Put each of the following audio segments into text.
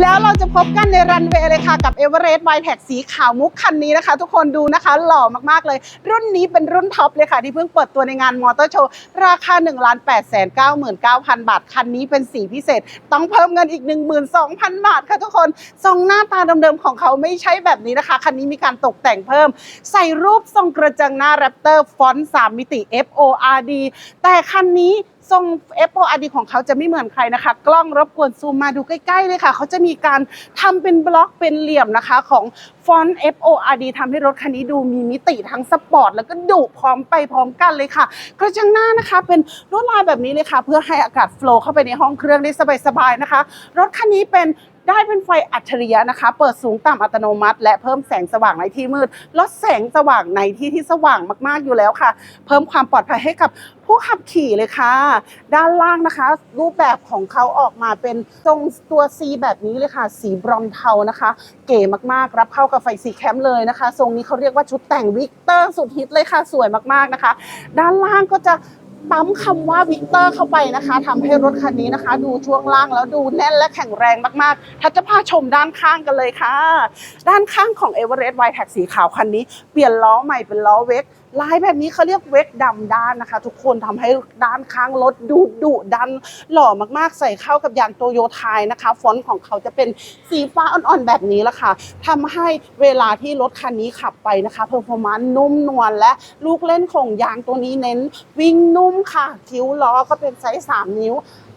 แล้วเราจะพบกันในรันเวย์เลยค่ะกับ e v e r e s t y t e c สีขาวมุกคันนี้นะคะ ทุกคนดูนะคะหล่อมากๆเลย รุ่นนี้เป็นรุ่นท็อปเลยค่ะ ที่เพิ่งเปิดตัวในงานมอเตอร์โชว์ราคา 1 8 9 9 9 0 0 บาท คันนี้เป็นสีพิเศษ ต้องเพิ่มเงินอีก 12,000 บาทค่ะทุกคนทรงหน้าตาเดิมๆของเขาไม่ใช่แบบนี้นะคะ คันนี้มีการตกแต่งเพิ่ม ใส่รูปทรงกระจังหน้าแรปเตอร์ฟอนต์3มิติ FORD แต่คันนี้ ทรง FORD ของเขาจะไม่เหมือนใครนะคะ กล้องรบกวนซูมมาดูใกล้ๆเลยค่ะ เขาจะมีการทำเป็นบล็อกเป็นเหลี่ยมนะคะ ของฟอนต์ FORD ทำให้รถคันนี้ดูมีมิติทั้งสปอร์ตแล้วก็ดุพร้อมไปพร้อมกันเลยค่ะ กระจังหน้านะคะ เป็นลวดลายแบบนี้เลยค่ะ เพื่อให้อากาศโฟลว์เข้าไปในห้องเครื่องได้สบายๆนะคะ รถคันนี้เป็น ได้เป็นไฟอัจฉริยะนะคะ เปิดสูงต่ำอัตโนมัติ และเพิ่มแสงสว่างในที่มืด ลดแสงสว่างในที่ที่สว่างมากๆอยู่แล้วค่ะ เพิ่มความปลอดภัยให้กับผู้ขับขี่เลยค่ะ ด้านล่างนะคะ รูปแบบของเขาออกมาเป็นทรงตัว C แบบนี้เลยค่ะ สีบรอนเทานะคะ เก๋มากๆ รับเข้ากับไฟสีแคมป์เลยนะคะ ทรงนี้เขาเรียกว่าชุดแต่งวิกเตอร์สุดฮิตเลยค่ะ สวยมากๆนะคะ ด้านล่างก็จะ ปั๊มคำว่าวิกเตอร์เข้าไปนะคะทำให้รถคันนี้นะคะ ดูช่วงล่างแล้วดูแน่นและแข็งแรงมากๆถ้าจะพาชมด้านข้างกันเลยค่ะ ด้านข้างของ e v e r e s t y t e c สีขาวคันนี้ เปลี่ยนล้อใหม่เป็นล้อเวก ลายแบบนี้เขาเรียกเวกดำด้านนะคะ ทุกคนทำให้ด้านข้างรถดูดุดันหล่อมากๆ ใส่เข้ากับยางโตโยไทยนะคะ ฟอนต์ของเขาจะเป็นสีฟ้าอ่อนๆแบบนี้ละค่ะทำให้เวลาที่รถคันนี้ขับไปนะคะเพอร์ฟอร์มานซ์นุ่มนวลและลูกเล่นของยางตัวนี้เน้น วิ่งนุ่มค่ะคิ้วล้อก็เป็นไซส์3นิ้ว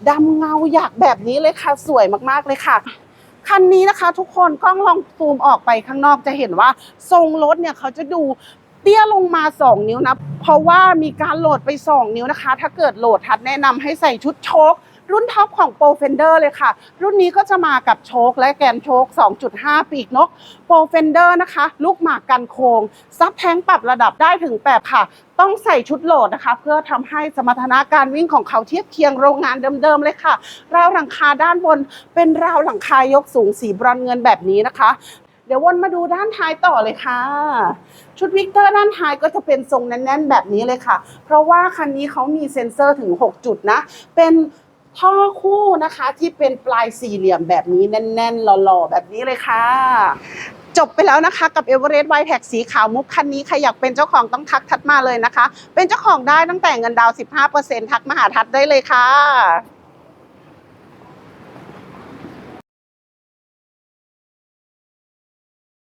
ดำเงาอยากแบบนี้เลยค่ะสวยมากๆเลยค่ะคันนี้นะคะ ทุกคนกล้องลองซูมออกไปข้างนอกจะเห็นว่าทรงรถเนี่ยเขาจะดู เตี้ยลงมา 2 นิ้วนะ เพราะว่ามีการโหลดไป 2 นิ้วนะคะ ถ้าเกิดโหลดทัดแนะนำให้ใส่ชุดโชครุ่นท็อปของ Pro Fender เลยค่ะ รุ่นนี้ก็จะมากับโชคและแกนโชค 2.5 ปีกนก Pro Fender นะคะ ลูกหมากกันโคงซับแทงปรับระดับได้ถึง 8 ค่ะ ต้องใส่ชุดโหลดนะคะ เพื่อทำให้สมรรถนะการวิ่งของเขาเทียบเคียงโรงงานเดิมๆเลยค่ะ ราวหลังคาด้านบนเป็นราวหลังคายกสูงสีบรอนเงินแบบนี้นะคะ เดี๋ยววนมาดูด้านท้ายต่อเลยค่ะ ชุดวิกเตอร์ด้านท้ายก็จะเป็นทรงแน่นๆ แบบนี้เลยค่ะ เพราะว่าคันนี้เขามีเซ็นเซอร์ถึง 6 จุดนะ เป็นท่อคู่นะคะที่เป็นปลายสี่เหลี่ยมแบบนี้แน่นๆ หล่อๆ แบบนี้เลยค่ะ จบไปแล้วนะคะกับ e v e r e s t y t e สีขาวมุกคันนี้ใครอยากเป็นเจ้าของต้องทักทัดมาเลยนะคะ เป็นเจ้าของได้ตั้งแต่เงินดาวน์15%ทักมาหาทัดได้เลยค่ะ